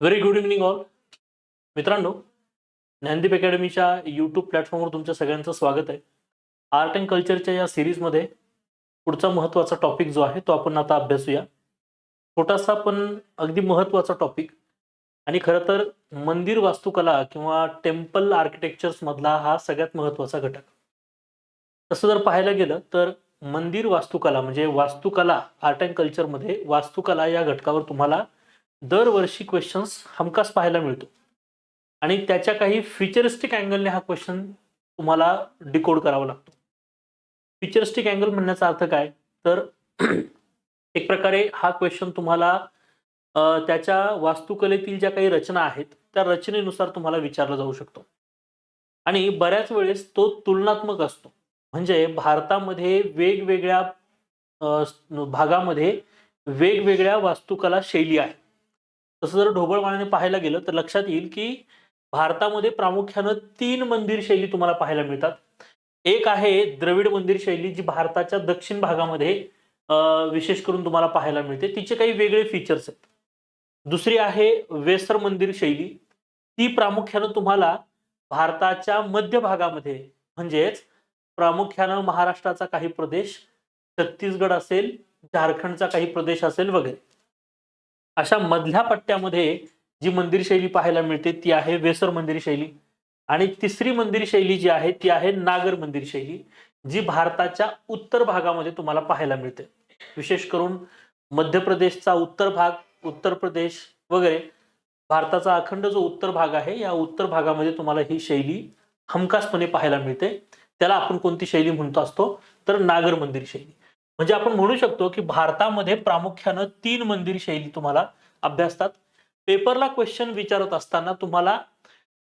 Very good evening all मित्रांनो Gyandeep अकॅडमीच्या YouTube प्लॅटफॉर्मवर तुमच्या सगळ्यांचं स्वागत आहे. आर्ट अँड कल्चरच्या या सिरीजमध्ये पुढचा महत्त्वाचा टॉपिक जो आहे तो आपण आता अभ्यासूया. छोटासा पण अगदी महत्त्वाचा टॉपिक आणि खरं तर मंदिर वास्तुकला किंवा टेम्पल आर्किटेक्चर्स मधला हा सगळ्यात महत्त्वाचा घटक. तसं जर पाहायला गेलं तर मंदिर वास्तुकला म्हणजे वास्तुकला आर्ट अँड कल्चरमध्ये वास्तुकला या घटकावर तुम्हाला दरवर्षी क्वेश्चन्स हमखास पाहायला मिळतो. आणि त्याच्या काही फ्युचरिस्टिक अँगलने हा क्वेश्चन तुम्हाला डिकोड करावा लागतो. फ्युचरिस्टिक अँगल म्हणण्याचा अर्थ काय? तर एक प्रकारे हा क्वेश्चन तुम्हाला त्याच्या वास्तुकलेतील ज्या काही रचना आहेत त्या रचनेनुसार तुम्हाला विचारला जाऊ शकतो. आणि बऱ्याच वेळेस तो तुलनात्मक असतो. म्हणजे भारतामध्ये वेगवेगळ्या भागामध्ये वेगवेगळ्या वास्तुकला शैली आहेत तसं जर ढोबळमानाने पाहायला गेलं तर लक्षात येईल की भारतामध्ये प्रामुख्यानं तीन मंदिर शैली तुम्हाला पाहायला मिळतात. एक आहे द्रविड मंदिर शैली जी भारताच्या दक्षिण भागामध्ये विशेष करून तुम्हाला पाहायला मिळते. तिचे काही वेगळे फीचर्स आहेत. दुसरी आहे वेसर मंदिर शैली. ती प्रामुख्यानं तुम्हाला भारताच्या मध्य भागामध्ये म्हणजेच प्रामुख्यानं महाराष्ट्राचा काही प्रदेश छत्तीसगड असेल झारखंडचा काही प्रदेश असेल वगैरे. अशा मधल्या पट्ट्यामध्ये जी मंदिर शैली पाहायला मिळते ती आहे वेसर मंदिर शैली. आणि तिसरी मंदिर शैली जी आहे ती आहे नागर मंदिर शैली जी भारताच्या उत्तर भागामध्ये तुम्हाला पाहायला मिळते. विशेष करून मध्य प्रदेशचा उत्तर भाग उत्तर प्रदेश वगैरे भारताचा अखंड जो उत्तर भाग आहे या उत्तर भागामध्ये तुम्हाला ही शैली हमखासपणे पाहायला मिळते. त्याला आपण कोणती शैली म्हणतो असतो? तर नागर मंदिर शैली. म्हणजे आपण म्हणू शकतो की भारतामध्ये प्रामुख्यानं तीन मंदिर शैली तुम्हाला अभ्यासतात. पेपरला क्वेश्चन विचारत असताना तुम्हाला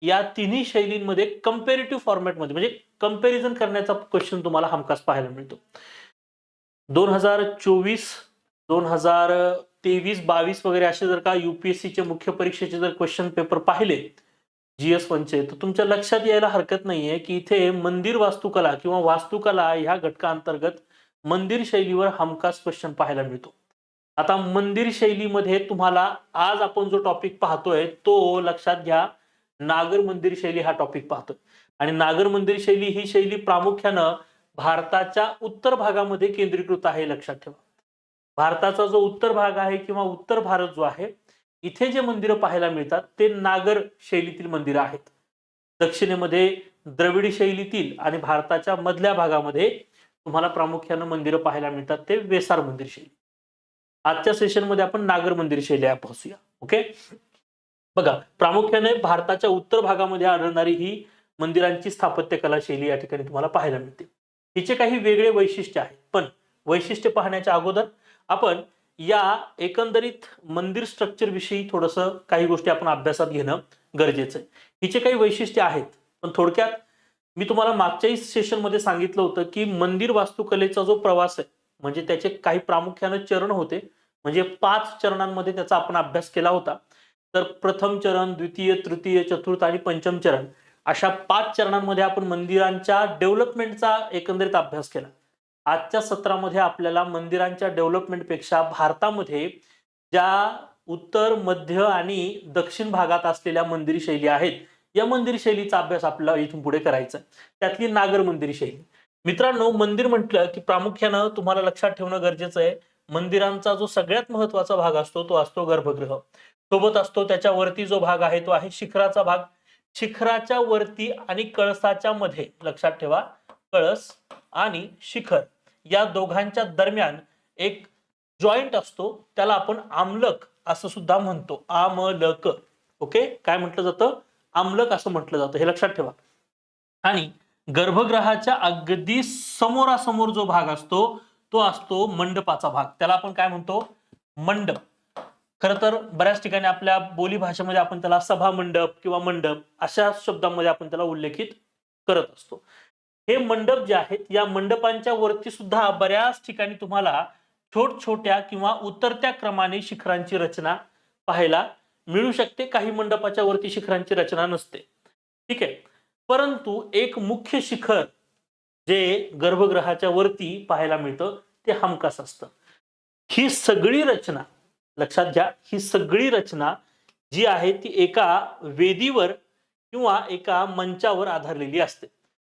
या तिन्ही शैलींमध्ये कम्पेरेटिव्ह फॉर्मॅटमध्ये म्हणजे कंपॅरिझन करण्याचा क्वेश्चन तुम्हाला हमखास पाहायला मिळतो. दोन हजार चोवीस दोन हजार तेवीस बावीस वगैरे असे जर का युपीएससीचे मुख्य परीक्षेचे जर क्वेश्चन पेपर पाहिले जीएस वनचे तर तुमच्या लक्षात यायला हरकत नाहीये की इथे मंदिर वास्तुकला किंवा वास्तुकला ह्या घटकाअंतर्गत मंदिर शैलीवर हमखास क्वेश्चन पाहायला मिळतो. आता मंदिर शैलीमध्ये तुम्हाला आज आपण जो टॉपिक पाहतोय तो लक्षात घ्या. नागर मंदिर शैली हा टॉपिक पाहतोय. आणि नागर मंदिर शैली ही शैली प्रामुख्यानं भारताच्या उत्तर भागामध्ये केंद्रीकृत आहे लक्षात ठेवा. भारताचा जो उत्तर भाग आहे किंवा उत्तर भारत जो आहे इथे जे मंदिरं पाहायला मिळतात ते नागर शैलीतील मंदिरं आहेत. दक्षिणेमध्ये द्रविड शैलीतील आणि भारताच्या मधल्या भागामध्ये तुम्हाला प्रामुख्यानं मंदिरं पाहायला मिळतात ते वेसार मंदिर शैली. आजच्या सेशनमध्ये आपण नागर मंदिर शैली पाहूया ओके बघा प्रामुख्याने भारताच्या उत्तर भागामध्ये आढळणारी ही मंदिरांची स्थापत्य कला शैली या ठिकाणी तुम्हाला पाहायला मिळते. हिचे काही वेगळे वैशिष्ट्य आहेत. पण वैशिष्ट्य पाहण्याच्या अगोदर आपण या एकंदरीत मंदिर स्ट्रक्चर विषयी थोडस काही गोष्टी आपण अभ्यासात घेणं गरजेचं आहे. हिचे काही वैशिष्ट्य आहेत. पण थोडक्यात मी तुम्हाला मागच्याही सेशनमध्ये सांगितलं होतं की मंदिर वास्तुकलेचा जो प्रवास आहे म्हणजे त्याचे काही प्रामुख्यानं चरण होते. म्हणजे पाच चरणांमध्ये त्याचा आपण अभ्यास केला होता. तर प्रथम चरण द्वितीय तृतीय चतुर्थ आणि पंचम चरण अशा पाच चरणांमध्ये आपण मंदिरांच्या डेव्हलपमेंटचा एकंदरीत अभ्यास केला. आजच्या सत्रामध्ये आपल्याला मंदिरांच्या डेव्हलपमेंटपेक्षा भारतामध्ये ज्या उत्तर मध्य आणि दक्षिण भागात असलेल्या मंदिर शैली आहेत या मंदिर शैलीचा अभ्यास आपल्याला इथून पुढे करायचा त्यातली नागर मंदिर शैली मित्रांनो मंदिर म्हटलं की प्रामुख्यानं तुम्हाला लक्षात ठेवणं गरजेचं आहे. मंदिरांचा जो सगळ्यात महत्त्वाचा भाग असतो तो असतो गर्भगृह. सोबत असतो त्याच्या वरती जो भाग आहे तो आहे शिखराचा भाग. शिखराच्या वरती आणि कळसाच्या मध्ये लक्षात ठेवा कळस आणि शिखर या दोघांच्या दरम्यान एक जॉईंट असतो त्याला आपण आमलक असं सुद्धा म्हणतो. आमलक. ओके? काय म्हटलं जातं? आमलक असं म्हटलं जातं. हे लक्षात ठेवा. आणि गर्भगृहाच्या अगदी समोरासमोर जो भाग असतो तो असतो मंडपाचा भाग. त्याला आपण काय म्हणतो? मंडप. खर तर बऱ्याच ठिकाणी आपल्या बोली भाषेमध्ये आपण त्याला सभा मंडप किंवा मंडप अशा शब्दांमध्ये आपण त्याला उल्लेखित करत असतो. हे मंडप जे आहेत या मंडपांच्या वरती सुद्धा बऱ्याच ठिकाणी तुम्हाला छोट छोट्या किंवा उतरत्या क्रमाने शिखरांची रचना पाहायला मिळू शकते. काही मंडपाच्या वरती शिखरांची रचना नसते. ठीक आहे? परंतु एक मुख्य शिखर जे गर्भगृहाच्या वरती पाहायला मिळतं ते हमखास असतं. ही सगळी रचना लक्षात घ्या ही सगळी रचना जी आहे ती एका वेदीवर किंवा एका मंचावर आधारलेली असते.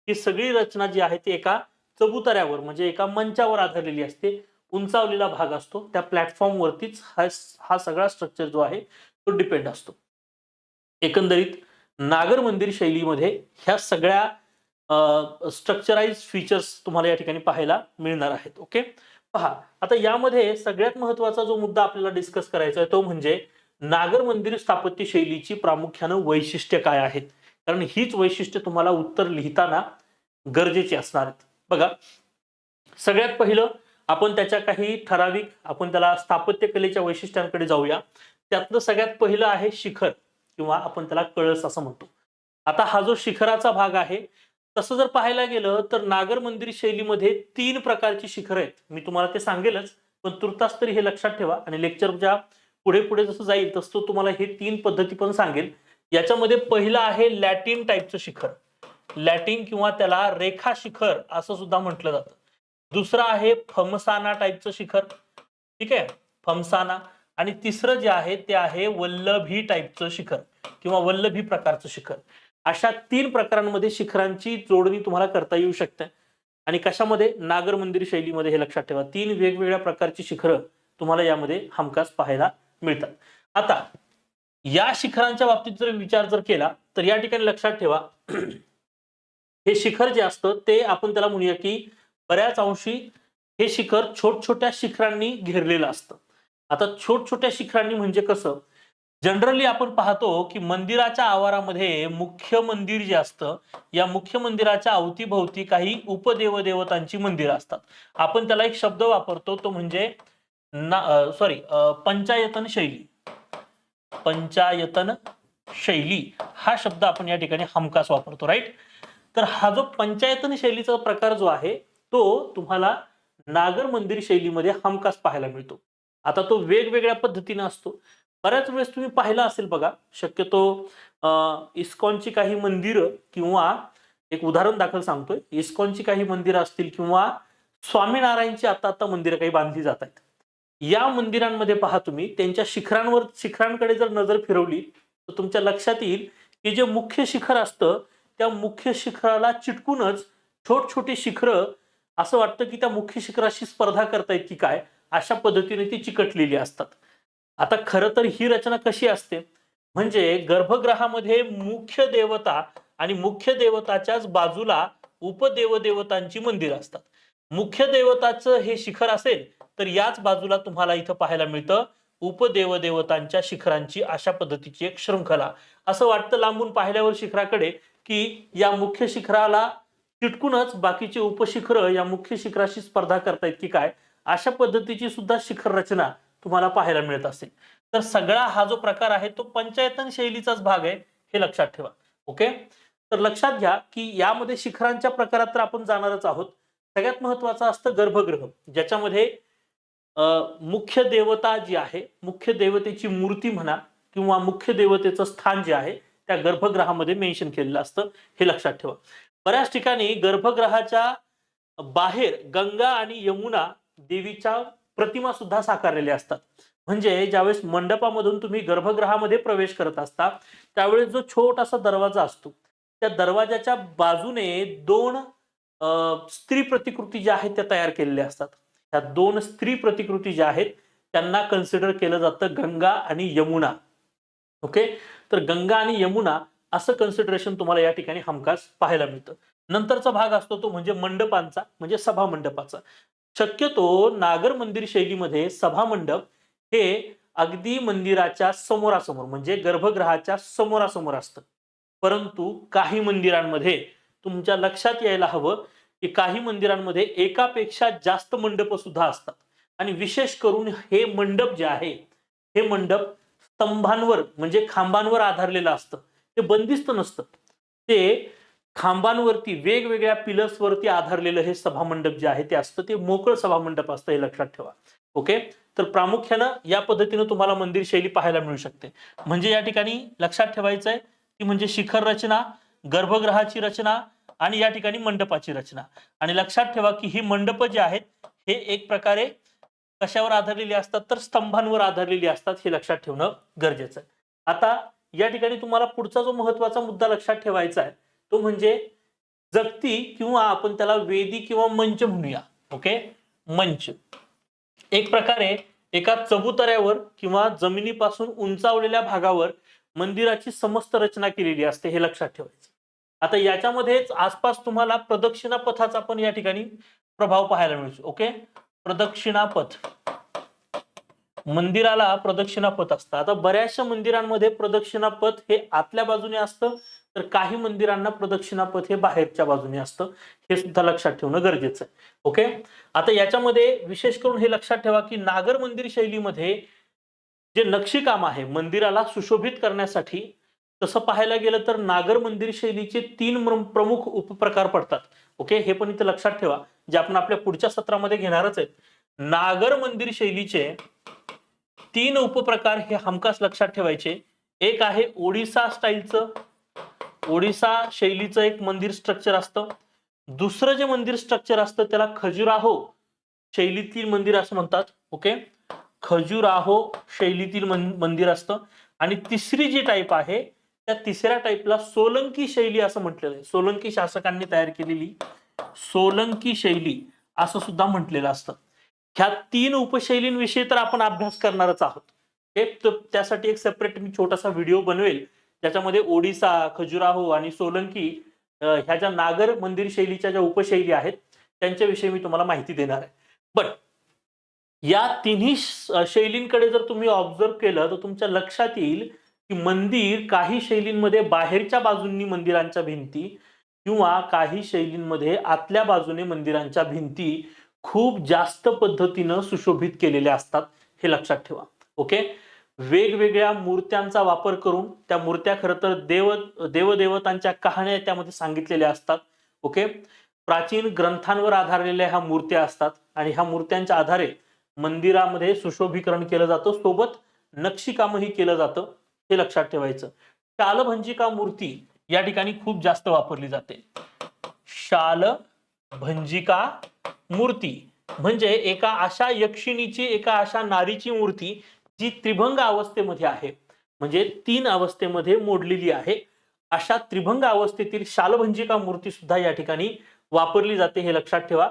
ही सगळी रचना जी आहे ती एका चबुतऱ्यावर म्हणजे एका मंचावर आधारलेली असते. उंचावलेला भाग असतो. त्या प्लॅटफॉर्मवरतीच हा हा सगळा स्ट्रक्चर जो आहे तो डिपेंड असतो. एकंदरीत नागर मंदिर शैलीमध्ये ह्या सगळ्या स्ट्रक्चराइज फीचर्स तुम्हाला या ठिकाणी पाहायला मिळणार आहेत ओके? पहा आता यामध्ये सगळ्यात महत्त्वाचा जो मुद्दा आपल्याला डिस्कस करायचा आहे तो म्हणजे नागर मंदिर स्थापत्य शैलीची प्रामुख्यानं वैशिष्ट्य काय आहेत? कारण हीच वैशिष्ट्य तुम्हाला उत्तर लिहिताना गरजेची असणार आहेत. बघा सगळ्यात पहिलं आपण त्याच्या काही ठराविक आपण त्याला स्थापत्य कलेच्या वैशिष्ट्यांकडे जाऊया. त्यातलं सगळ्यात पहिलं आहे शिखर. किंवा आपण त्याला कळस असं म्हणतो. आता हा जो शिखराचा भाग आहे तसं जर पाहायला गेलं तर नागर मंदिर शैलीमध्ये तीन प्रकारची शिखर आहेत. मी तुम्हाला ते सांगेलच पण तुर्तास तरी हे लक्षात ठेवा आणि लेक्चरच्या पुढे पुढे जसं जाईल तसं तुम्हाला हे तीन पद्धती पण सांगेल. याच्यामध्ये पहिलं आहे लॅटिन टाईपचं शिखर. लॅटिन किंवा त्याला रेखा शिखर असं सुद्धा म्हटलं जातं. दुसरं आहे फमसाना टाईपचं शिखर. ठीक आहे? फमसाना आणि तिसरं जे आहे ते आहे वल्लभी टाईपचं शिखर किंवा वल्लभी प्रकारचं शिखर. अशा तीन प्रकारांमध्ये शिखरांची जोडणी तुम्हाला करता येऊ शकते. आणि कशामध्ये? नागर मंदिर शैलीमध्ये हे लक्षात ठेवा. तीन वेगवेगळ्या प्रकारची शिखरं तुम्हाला यामध्ये हमखास पाहायला मिळतात. आता या शिखरांच्या बाबतीत जर विचार जर केला तर या ठिकाणी लक्षात ठेवा. हे शिखर जे असतं ते आपण त्याला म्हणूया की बऱ्याच अंशी हे शिखर छोट छोट्या शिखरांनी घेरलेलं असतं. आता छोट छोट्या शिखरांनी म्हणजे कसं? जनरली आपण पाहतो की मंदिराच्या आवारामध्ये मुख्य मंदिर जे असतं या मुख्य मंदिराच्या अवतीभोवती काही उपदेवदेवतांची मंदिरं असतात. आपण त्याला एक शब्द वापरतो तो म्हणजे ना सॉरी पंचायतन शैली. पंचायतन शैली. हा शब्द आपण या ठिकाणी हमखास वापरतो राईट तर हा जो पंचायतन शैलीचा प्रकार जो आहे तो तुम्हाला नागर मंदिर शैलीमध्ये हमखास पाहायला मिळतो. आता तो वेगवेगळ्या पद्धतीने असतो. बऱ्याच वेळेस तुम्ही पाहिला असेल बघा शक्यतो इस्कॉनची काही मंदिरं किंवा एक उदाहरण दाखल सांगतोय. इस्कॉनची काही मंदिरं असतील किंवा स्वामीनारायणची आता आता मंदिरं काही बांधली जात आहेत. या मंदिरांमध्ये पहा तुम्ही त्यांच्या शिखरांवर शिखरांकडे जर नजर फिरवली तर तुमच्या लक्षात येईल की जे मुख्य शिखर असतं त्या मुख्य शिखराला चिटकूनच छोट छोटी शिखरं असं वाटतं की त्या मुख्य शिखराशी स्पर्धा करतायत की काय? अशा पद्धतीने ती चिकटलेली असतात. आता खरं तर ही रचना कशी असते? म्हणजे गर्भगृहामध्ये मुख्य देवता आणि मुख्य देवताच्याच बाजूला उपदेवदेवतांची मंदिरं असतात. मुख्य देवताचं हे शिखर असेल तर याच बाजूला तुम्हाला इथं पाहायला मिळतं उपदेवदेवतांच्या शिखरांची अशा पद्धतीची एक श्रृंखला असं वाटतं लांबून पाहिल्यावर शिखराकडे की या मुख्य शिखराला चिटकूनच बाकीचे उपशिखर या मुख्य शिखराशी स्पर्धा करतायत की काय? अशा पद्धतीची सुद्धा शिखर रचना तुम्हाला पाहायला मिळत असेल. तर सगळा हा जो प्रकार आहे तो पंचायतन शैलीचाच भाग आहे हे लक्षात ठेवा. ओके? तर लक्षात घ्या की यामध्ये शिखरांच्या प्रकारात तर आपण जाणारच आहोत. सगळ्यात महत्वाचं असतं गर्भगृह ज्याच्यामध्ये मुख्य देवता जी आहे मुख्य देवतेची मूर्ती म्हणा किंवा मुख्य देवतेचं स्थान जे आहे त्या गर्भगृहामध्ये मेन्शन केलेलं असतं हे लक्षात ठेवा. बऱ्याच ठिकाणी गर्भगृहाच्या बाहेर गंगा आणि यमुना देवीच्या प्रतिमा सुद्धा साकारलेल्या असतात. म्हणजे ज्यावेळेस मंडपामधून तुम्ही गर्भगृहामध्ये प्रवेश करत असता त्यावेळेस जो छोटासा दरवाजा असतो त्या दरवाजाच्या बाजूने दोन स्त्री प्रतिकृती ज्या आहेत त्या तयार केलेल्या असतात. ह्या दोन स्त्री प्रतिकृती ज्या आहेत त्यांना कन्सिडर केलं जातं गंगा आणि यमुना. ओके? तर गंगा आणि यमुना असं कन्सिडरेशन तुम्हाला या ठिकाणी हमखास पाहायला मिळतं. नंतरचा भाग असतो तो म्हणजे मंडपांचा म्हणजे सभा मंडपाचा शक्यतो नागर मंदिर शैलीमध्ये सभा मंडप हे अगदी मंदिराच्या समोरासमोर म्हणजे गर्भगृहाच्या समोरासमोर असतं. परंतु काही मंदिरांमध्ये तुमच्या लक्षात यायला हवं की काही मंदिरांमध्ये एकापेक्षा जास्त मंडप सुद्धा असतात. आणि विशेष करून हे मंडप जे आहे हे मंडप स्तंभांवर म्हणजे खांबांवर आधारलेलं असतं. ते बंदिस्त नसतं. ते खांबांवरती वेगवेगळ्या पिलर्स वरती आधारलेलं हे सभामंडप जे आहे ते असतं ते मोकळं सभामंडप असतं हे लक्षात ठेवा. ओके? तर प्रामुख्यानं या पद्धतीनं तुम्हाला मंदिर शैली पाहायला मिळू शकते. म्हणजे या ठिकाणी लक्षात ठेवायचं आहे की म्हणजे शिखर रचना गर्भगृहाची रचना आणि या ठिकाणी मंडपाची रचना. आणि लक्षात ठेवा की ही मंडप जे आहेत हे एक प्रकारे कशावर आधारलेली असतात तर स्तंभांवर आधारलेली असतात हे लक्षात ठेवणं गरजेचं आहे. आता या ठिकाणी तुम्हाला पुढचा जो महत्त्वाचा मुद्दा लक्षात ठेवायचा आहे तो म्हणजे जगती किंवा आपण त्याला वेदी किंवा मंच म्हणूया ओके मंच. एक प्रकारे एका चबुतऱ्यावर किंवा जमिनीपासून उंचावलेल्या भागावर मंदिराची समस्त रचना केलेली असते हे लक्षात ठेवायचं. आता याच्यामध्येच आसपास तुम्हाला प्रदक्षिणा पथाचा पण या ठिकाणी प्रभाव पाहायला मिळतो ओके प्रदक्षिणा पथ मंदिराला प्रदक्षिणा पथ असतं. आता बऱ्याचशा मंदिरांमध्ये प्रदक्षिणा पथ हे आतल्या बाजूने असतं तर काही मंदिरांना प्रदक्षिणा पथ हे बाहेरच्या बाजूने असतं. हे सुद्धा लक्षात ठेवणं गरजेचं आहे. ओके? आता याच्यामध्ये विशेष करून हे लक्षात ठेवा की नागर मंदिर शैलीमध्ये जे नक्षीकाम आहे मंदिराला सुशोभित करण्यासाठी तसं पाहायला गेलं तर नागर मंदिर शैलीचे तीन प्रमुख उपप्रकार पडतात. ओके? हे पण इथे लक्षात ठेवा. जे आपण आपल्या पुढच्या सत्रामध्ये घेणारच आहेत. नागर मंदिर शैलीचे तीन उपप्रकार हे हमखास लक्षात ठेवायचे. एक आहे ओडिसा स्टाईलचं. ओडिसा शैलीचं एक मंदिर स्ट्रक्चर असतं. दुसरं जे मंदिर स्ट्रक्चर असतं त्याला खजुराहो शैलीतील मंदिर असं म्हणतात. ओके? खजुराहो शैलीतील मंदिर असतं. आणि तिसरी जी टाईप आहे त्या तिसऱ्या टाईपला सोलंकी शैली असं म्हटलेलं आहे. सोलंकी शासकांनी तयार केलेली सोलंकी शैली असं सुद्धा म्हटलेलं असतं. ह्या तीन उपशैलींविषयी तर आपण अभ्यास करणारच आहोत. हे त्यासाठी एक सेपरेट मी छोटासा व्हिडिओ बनवेल. ज्याच्यामध्ये ओडिसा खजुराहो आणि सोलंकी ह्या ज्या नागर मंदिर शैलीच्या ज्या उपशैली आहेत त्यांच्याविषयी मी तुम्हाला माहिती देणार आहे. बट या तिन्ही शैलींकडे जर तुम्ही ऑब्झर्व केलं तर तुमच्या लक्षात येईल की मंदिर काही शैलींमध्ये बाहेरच्या बाजूंनी मंदिरांच्या भिंती किंवा काही शैलींमध्ये आतल्या बाजूने मंदिरांच्या भिंती खूप जास्त पद्धतीनं सुशोभित केलेल्या असतात हे लक्षात ठेवा. ओके? वेगवेगळ्या मूर्त्यांचा वापर करून त्या मूर्त्या खरं तर देव देवदेवतांच्या कहाण्या त्यामध्ये सांगितलेल्या असतात. ओके? प्राचीन ग्रंथांवर आधारलेल्या ह्या मूर्त्या असतात आणि ह्या मूर्त्यांच्या आधारे मंदिरामध्ये सुशोभीकरण केलं जातं. सोबत नक्षीकामही केलं जातं हे लक्षात ठेवायचं. शालभंजिका मूर्ती या ठिकाणी खूप जास्त वापरली जाते. शाल भंजिका मूर्ती. म्हणजे एका अशा यक्षिणीची एका अशा नारीची मूर्ती जी त्रिभंग अवस्थेमध्ये आहे. म्हणजे तीन अवस्थेमध्ये मोडलेली आहे. अशा त्रिभंग अवस्थेतील शालभंजिका मूर्ती सुद्धा या ठिकाणी वापरली जाते हे लक्षात ठेवा.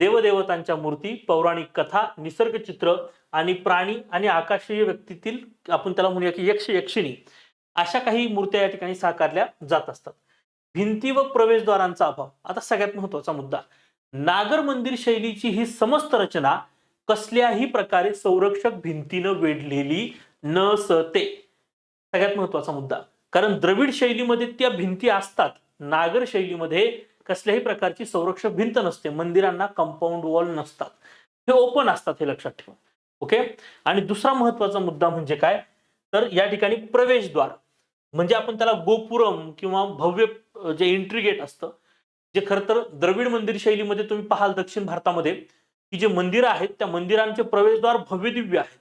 देवदेवतांच्या मूर्ती पौराणिक कथा निसर्ग चित्र आणि प्राणी आणि आकाशीय व्यक्तीतील आपण त्याला म्हणूया की यक्ष यक्षिणी अशा काही मूर्त्या या ठिकाणी साकारल्या जात असतात. भिंती व प्रवेशद्वारांचा अभाव. आता सगळ्यात महत्त्वाचा मुद्दा. नागर मंदिर शैलीची ही समस्त रचना कसल्याही प्रकारे संरक्षक भिंतीनं वेढलेली नसते. सगळ्यात महत्त्वाचा मुद्दा. कारण द्रविड शैलीमध्ये त्या भिंती असतात. नागर शैलीमध्ये कसल्याही प्रकारची संरक्षक भिंत नसते. मंदिरांना कंपाऊंड वॉल नसतात. हे ओपन असतात हे लक्षात ठेवा. ओके आणि दुसरा महत्त्वाचा मुद्दा म्हणजे काय? तर या ठिकाणी प्रवेशद्वार. म्हणजे आपण त्याला गोपुरम किंवा भव्य जे एंट्री गेट असतं जे खरं तर द्रविड मंदिर शैलीमध्ये तुम्ही पाहाल दक्षिण भारतामध्ये की जे मंदिरं आहेत त्या मंदिरांचे प्रवेशद्वार भव्यदिव्य आहेत.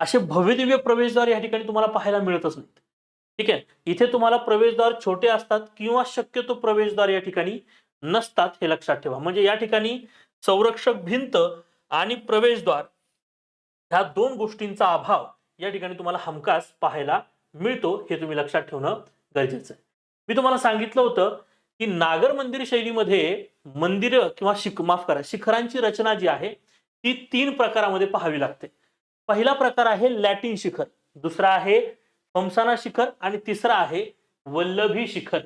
असे भव्यदिव्य प्रवेशद्वार या ठिकाणी तुम्हाला पाहायला मिळतच नाहीत. ठीक आहे? इथे तुम्हाला प्रवेशद्वार छोटे असतात किंवा शक्यतो प्रवेशद्वार या ठिकाणी नसतात हे लक्षात ठेवा. म्हणजे या ठिकाणी संरक्षक भिंत आणि प्रवेशद्वार ह्या दोन गोष्टींचा अभाव या ठिकाणी तुम्हाला हमखास पाहायला मिळतो हे तुम्ही लक्षात ठेवणं गरजेचं आहे. मी तुम्हाला सांगितलं होतं की नागर मंदिर शैलीमध्ये मंदिर किंवा शिख माफ करा शिखरांची रचना जी आहे ती तीन प्रकारामध्ये पाहावी लागते. पहिला प्रकार आहे लॅटिन शिखर दुसरा आहे फमसाना शिखर आणि तिसरा आहे वल्लभी शिखर.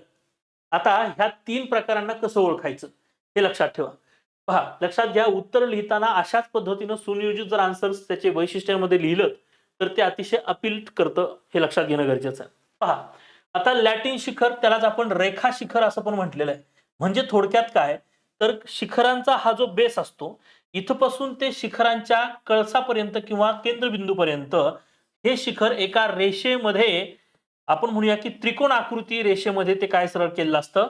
आता ह्या तीन प्रकारांना कसं ओळखायचं हे लक्षात ठेवा. पहा लक्षात घ्या उत्तर लिहिताना अशाच पद्धतीनं सुनियोजित जर आन्सर्स त्याचे वैशिष्ट्यांमध्ये लिहिलं तर ते अतिशय अपील करतं हे लक्षात घेणं गरजेचं आहे. पहा आता लॅटिन शिखर त्यालाच आपण रेखा शिखर असं पण म्हटलेलं आहे. म्हणजे थोडक्यात काय? तर शिखरांचा हा जो बेस असतो इथपासून ते शिखरांच्या कळसापर्यंत किंवा केंद्रबिंदूपर्यंत हे शिखर एका रेषेमध्ये आपण म्हणूया की त्रिकोण आकृती रेषेमध्ये ते काय सरळ केलेलं असतं?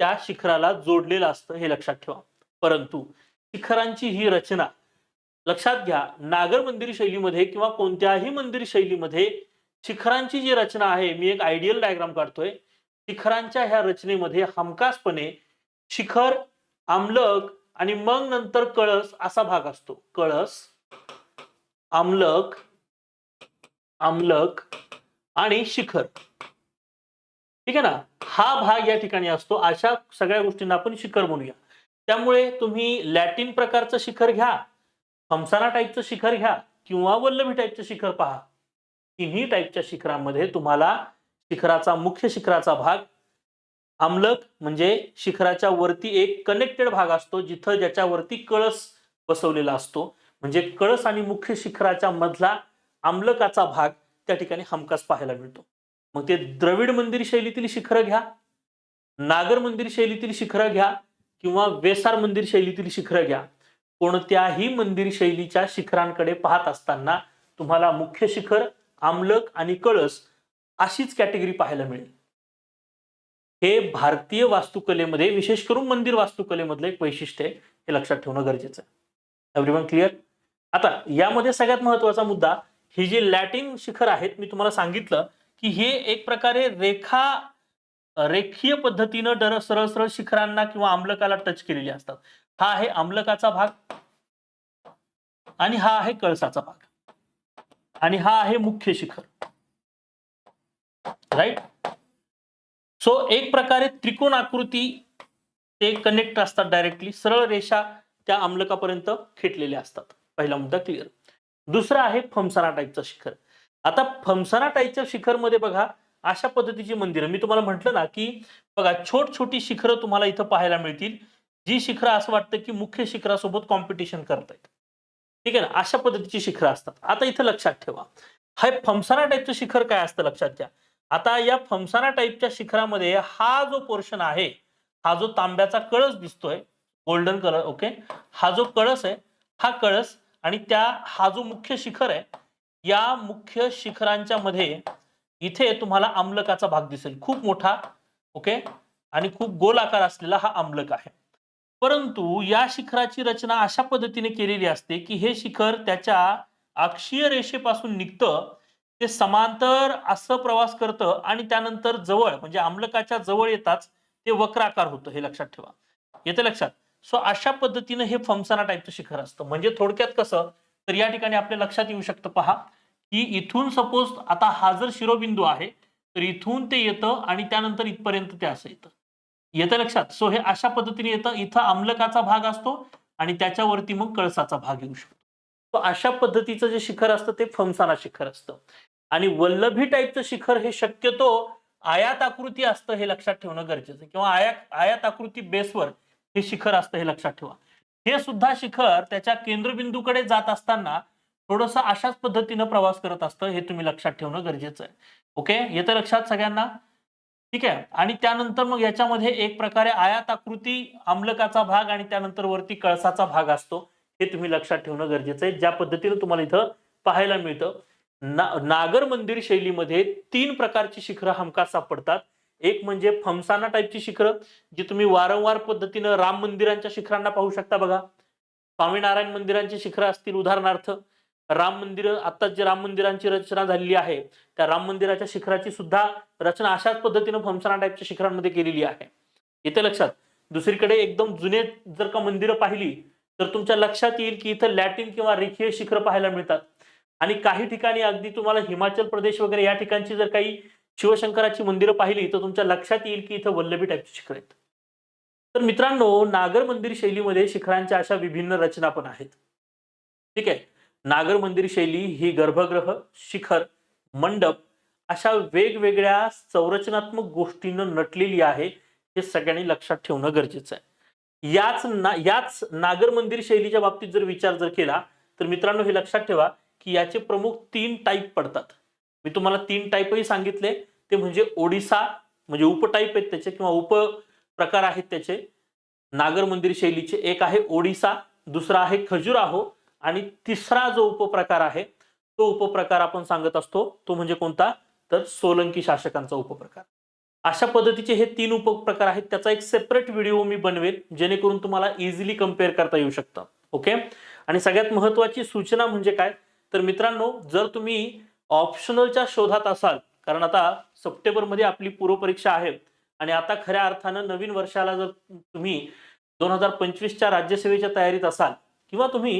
त्या शिखराला जोडलेलं असतं हे लक्षात ठेवा. परंतु शिखरांची ही रचना लक्षात घ्या नागर मंदिर शैलीमध्ये किंवा कोणत्याही मंदिर शैलीमध्ये शिखरांची जी रचना आहे मी एक आयडियल डायग्राम काढतोय. शिखरांच्या ह्या रचनेमध्ये हमखासपणे शिखर आमलक आणि मग नंतर कळस असा भाग असतो. कळस आमलक आमलक आणि शिखर. ठीक आहे ना? हा भाग या ठिकाणी असतो. अशा सगळ्या गोष्टींना आपण शिखर म्हणूया. त्यामुळे तुम्ही लॅटिन प्रकारचं शिखर घ्या हमसाना टाईपचं शिखर घ्या किंवा वल्लभी टाईपचं शिखर पहा. तिन्ही टाईपच्या शिखरांमध्ये तुम्हाला शिखराचा मुख्य शिखराचा भाग आमलक म्हणजे शिखराच्या वरती एक कनेक्टेड भाग असतो जिथं ज्याच्यावरती कळस बसवलेला असतो. म्हणजे कळस आणि मुख्य शिखराच्या मधला आमलकाचा भाग त्या ठिकाणी हमखास पाहायला मिळतो. मग ते द्रविड मंदिर शैलीतील शिखरं घ्या नागर मंदिर शैलीतील शिखरं घ्या किंवा वेसार मंदिर शैलीतील शिखरं घ्या. कोणत्याही मंदिर शैलीच्या शिखरांकडे पाहत असताना तुम्हाला मुख्य शिखर आमलक आणि कळस अशीच कॅटेगरी पाहायला मिळेल. हे भारतीय वास्तुकलेमध्ये विशेष करून मंदिर वास्तुकलेमधलं एक वैशिष्ट्य आहे हे लक्षात ठेवणं गरजेचं आहे. एव्हरीवन क्लिअर आता यामध्ये सगळ्यात महत्त्वाचा मुद्दा ही जी लॅटिन शिखर आहेत मी तुम्हाला सांगितलं की हे एक प्रकारे रेखा रेखीय पद्धतीनं डर सरळ सरळ शिखरांना किंवा आमलकाला टच केलेले असतात. हा आहे आमलकाचा भाग आणि हा आहे कळसाचा भाग. आणि हा आहे मुख्य शिखर. राईट सो एक प्रकारे त्रिकोण आकृती ते कनेक्ट असतात डायरेक्टली सरळ रेषा त्या आमलकापर्यंत खेटलेल्या असतात. पहिला मुद्दा क्लिअर दुसरा आहे फमसाना टाईपचं शिखर. आता फमसाना टाईपच्या शिखरमध्ये बघा अशा पद्धतीची मंदिरं. मी तुम्हाला म्हटलं ना की बघा छोट छोटी शिखरं तुम्हाला इथं पाहायला मिळतील. जी शिखरं असं वाटतं की मुख्य शिखरासोबत कॉम्पिटिशन करतायत. ठीक आहे ना? अशा पद्धतीची शिखरं असतात. आता इथं लक्षात ठेवा. हे फमसाना टाईपचं शिखर काय असतं लक्षात घ्या. आता या फमसाना टाईपच्या शिखरामध्ये हा जो पोर्शन आहे हा जो तांब्याचा कळस दिसतोय गोल्डन कलर ओके हा जो कळस आहे हा कळस आणि त्या हा जो मुख्य शिखर आहे या मुख्य शिखरांच्या मध्ये इथे तुम्हाला आमलकाचा भाग दिसेल. खूप मोठा ओके आणि खूप गोल आकार असलेला हा आमलक आहे. परंतु या शिखराची रचना अशा पद्धतीने केलेली असते की हे शिखर त्याच्या अक्षीय रेषेपासून निघतं ते समांतर असं प्रवास करतं आणि त्यानंतर जवळ म्हणजे आम्लकाच्या जवळ येताच ते वक्र आकार होतं हे लक्षात ठेवा. येते लक्षात? सो अशा पद्धतीनं हे फमसाना टाईपचं शिखर असतं. म्हणजे थोडक्यात कसं? तर या ठिकाणी आपल्या लक्षात येऊ शकतं पहा की इथून सपोज आता हा जर शिरोबिंदू आहे तर इथून ते येतं आणि त्यानंतर इथपर्यंत ते असं येतं. येतं लक्षात. सो हे अशा पद्धतीने येतं. इथं आमलकाचा भाग असतो आणि त्याच्यावरती मग कळसाचा भाग येऊ शकतो. अशा पद्धतीचं जे शिखर असतं ते फमसाना शिखर असतं. आणि वल्लभी टाईपचं शिखर हे शक्यतो आयात आकृती असतं हे लक्षात ठेवणं गरजेचं. किंवा आया आयात आकृती बेसवर हे शिखर असतं हे लक्षात ठेवा. हे सुद्धा शिखर त्याच्या केंद्रबिंदूकडे जात असताना थोडस अशाच पद्धतीनं प्रवास करत असतं हे तुम्ही लक्षात ठेवणं गरजेचं आहे. ओके येतं लक्षात सगळ्यांना? ठीक आहे? आणि त्यानंतर मग याच्यामध्ये एक प्रकारे आयात आकृती आमलकाचा भाग आणि त्यानंतर वरती कळसाचा भाग असतो. हे तुम्ही लक्षात ठेवणं गरजेचं आहे. ज्या पद्धतीनं तुम्हाला इथं पाहायला मिळतं ना नागर मंदिर शैलीमध्ये तीन प्रकारची शिखरं हमखास सापडतात. एक म्हणजे फमसाना टाईपची शिखरं जी तुम्ही वारंवार पद्धतीनं राम मंदिरांच्या शिखरांना पाहू शकता बघा. स्वामीनारायण मंदिरांची शिखरं असतील उदाहरणार्थ. राम मंदिर आता जे राम मंदिरांची रचना झालेली आहे त्या राम मंदिराच्या शिखराची सुद्धा रचना अशाच पद्धतीनं फमसाना टाईपच्या शिखरांमध्ये केलेली आहे. येते लक्षात? दुसरीकडे एकदम जुने जर का मंदिरं पाहिली तर तुमच्या लक्षात येईल की इथं लॅटिन किंवा रेखीय शिखर पाहायला मिळतात. आणि काही ठिकाणी अगदी तुम्हाला हिमाचल प्रदेश वगैरे या ठिकाणची जर काही शिवशंकराची मंदिरं पाहिली तर तुमच्या लक्षात येईल की इथं वल्लभी टाईपची शिखर आहेत. तर मित्रांनो नागर मंदिर शैलीमध्ये शिखरांच्या अशा विभिन्न रचना पण आहेत. ठीक आहे? नागर मंदिर शैली ही गर्भगृह शिखर मंडप अशा वेगवेगळ्या संरचनात्मक गोष्टींना नटलेली आहे हे सगळ्यांनी लक्षात ठेवणं गरजेचं आहे. याच ना याच नागर मंदिर शैलीच्या बाबतीत जर विचार जर केला तर मित्रांनो हे लक्षात ठेवा की याचे प्रमुख तीन टाईप पडतात. मी तुम्हाला तीन टाईपही सांगितले ते म्हणजे ओडिसा म्हणजे उपटाईप आहेत त्याचे किंवा उप प्रकार आहेत त्याचे. नागर मंदिर शैलीचे एक आहे ओडिसा दुसरा आहे खजुराहो आणि तिसरा जो उपप्रकार आहे तो उपप्रकार आपण सांगत असतो तो म्हणजे कोणता? तर सोलंकी शासकांचा उपप्रकार. अशा पद्धतीचे हे तीन उपप्रकार आहेत त्याचा एक सेपरेट व्हिडिओ मी बनवेल जेणेकरून तुम्हाला इझिली कंपेअर करता येऊ शकतं. ओके आणि सगळ्यात महत्वाची सूचना म्हणजे काय? तर मित्रांनो जर तुम्ही ऑप्शनलच्या शोधात असाल कारण आता सप्टेंबरमध्ये आपली पूर्वपरीक्षा आहे आणि आता खऱ्या अर्थानं नवीन वर्षाला जर तुम्ही दोन हजार पंचवीसच्या राज्यसेवेच्या तयारीत असाल किंवा तुम्ही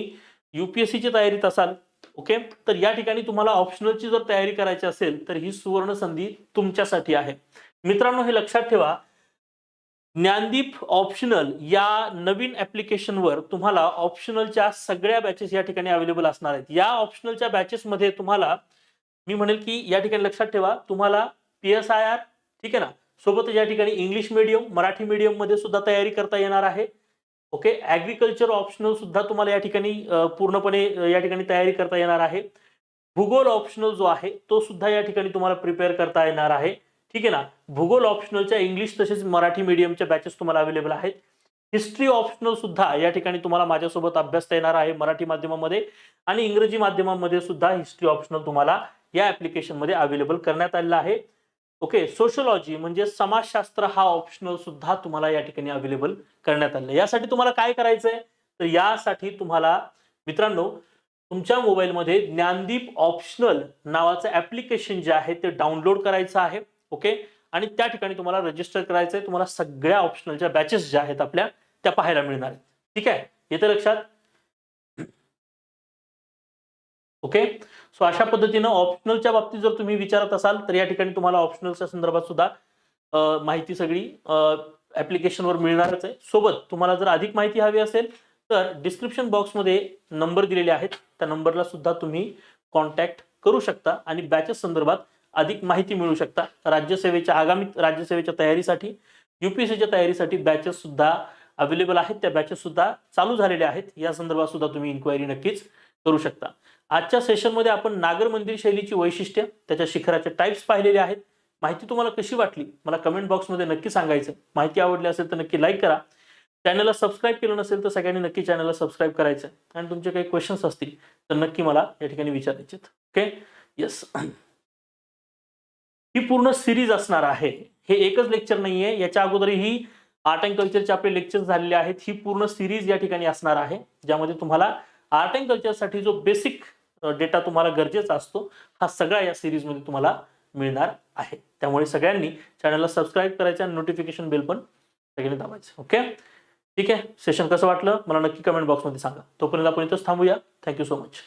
युपीएससीची तयारीत असाल ओके? तर या ठिकाणी तुम्हाला ऑप्शनलची जर तयारी करायची असेल तर ही सुवर्ण संधी तुमच्यासाठी आहे. मित्रांनो हे लक्षात ठेवा. ज्ञानदीप ऑप्शनल या नवीन ऍप्लिकेशनवर तुम्हाला ऑप्शनलच्या सगळ्या बॅचेस या ठिकाणी अवेलेबल असणार आहेत. या ऑप्शनलच्या बॅचेसमध्ये तुम्हाला मी म्हणेल की या ठिकाणी लक्षात ठेवा तुम्हाला पी एस आय आर ठीक आहे ना? सोबतच या ठिकाणी इंग्लिश मीडियम मराठी मीडियममध्ये सुद्धा तयारी करता येणार आहे. ओके ॲग्रिकल्चर ऑप्शनल सुद्धा तुम्हाला या ठिकाणी पूर्णपणे या ठिकाणी तयारी करता येणार आहे. भूगोल ऑप्शनल जो आहे तो सुद्धा या ठिकाणी तुम्हाला प्रिपेअर करता येणार आहे. ठीक आहे ना? भूगोल ऑप्शनलच्या इंग्लिश तसेच मराठी मीडियमच्या बॅचेस तुम्हाला अवेलेबल आहेत. हिस्ट्री ऑप्शनल सुद्धा या ठिकाणी तुम्हाला माझ्यासोबत अभ्यासता येणार आहे मराठी माध्यमामध्ये आणि इंग्रजी माध्यमामध्ये सुद्धा हिस्ट्री ऑप्शनल तुम्हाला या ऍप्लिकेशनमध्ये अवेलेबल करण्यात आलेला आहे. ओके सोशलॉजी म्हणजे समाजशास्त्र हा ऑप्शनल सुद्धा तुम्हाला या ठिकाणी अवेलेबल करण्यात आलेला यासाठी तुम्हाला काय करायचंय? तर यासाठी तुम्हाला मित्रांनो तुमच्या मोबाईलमध्ये ज्ञानदीप ऑप्शनल नावाचं ऍप्लिकेशन जे आहे ते डाउनलोड करायचं आहे ओके? आणि त्या ठिकाणी तुम्हाला रजिस्टर करायचं आहे तुम्हाला सगळ्या ऑप्शनलच्या बॅचेस ज्या आहेत आपल्या त्या पाहायला मिळणार आहेत. ठीक आहे? येतं लक्षात. ओके? सो अशा पद्धतीनं ऑप्शनलच्या बाबतीत जर तुम्ही विचारत असाल तर या ठिकाणी तुम्हाला ऑप्शनलच्या संदर्भात सुद्धा माहिती सगळी ऍप्लिकेशनवर मिळणारच आहे. सोबत तुम्हाला जर अधिक माहिती हवी असेल तर डिस्क्रिप्शन बॉक्समध्ये नंबर दिलेले आहेत. त्या नंबरला सुद्धा तुम्ही कॉन्टॅक्ट करू शकता आणि बॅचेस संदर्भात अधिक माहिती मिळू शकता. राज्यसेवेच्या आगामी राज्यसेवेच्या तयारीसाठी युपीएससीच्या तयारीसाठी बॅचेस सुद्धा अवेलेबल आहेत. त्या बॅचेस सुद्धा चालू झालेल्या आहेत. या संदर्भात सुद्धा तुम्ही इन्क्वायरी नक्कीच करू शकता. आजच्या सेशनमध्ये आपण नागर मंदिर शैलीची वैशिष्ट्य त्याच्या शिखराचे टाईप्स पाहिलेले आहेत. माहिती तुम्हाला कशी वाटली? मला कमेंट बॉक्समध्ये नक्की सांगायचं. माहिती आवडली असेल तर नक्की लाईक करा. चॅनलला सबस्क्राईब केलं नसेल तर सगळ्यांनी नक्की चॅनलला सबस्क्राईब करायचं. आणि तुमचे काही क्वेश्चन्स असतील तर नक्की मला या ठिकाणी विचारायचे ओके येस ही पूर्ण सिरीज असणार आहे. हे एकच लेक्चर नाहीये. याच्या अगोदरही आर्ट अँड कल्चरचे आपले लेक्चर झालेले आहेत. ही पूर्ण सिरीज या ठिकाणी असणार आहे. ज्यामध्ये तुम्हाला आर्ट अँड कल्चरसाठी जो बेसिक डेटा तुम्हाला गरजेचा असतो हा सगळा या सिरीजमध्ये तुम्हाला मिळणार आहे. त्यामुळे सगळ्यांनी चॅनलला सबस्क्राईब करायचं आणि नोटिफिकेशन बेल पण सगळ्यांनी दाबायचं. ओके ठीक आहे? सेशन कसं वाटलं? मला नक्की कमेंट बॉक्समध्ये सांगा. तोपर्यंत आपण इथंच थांबूया. Thank you so much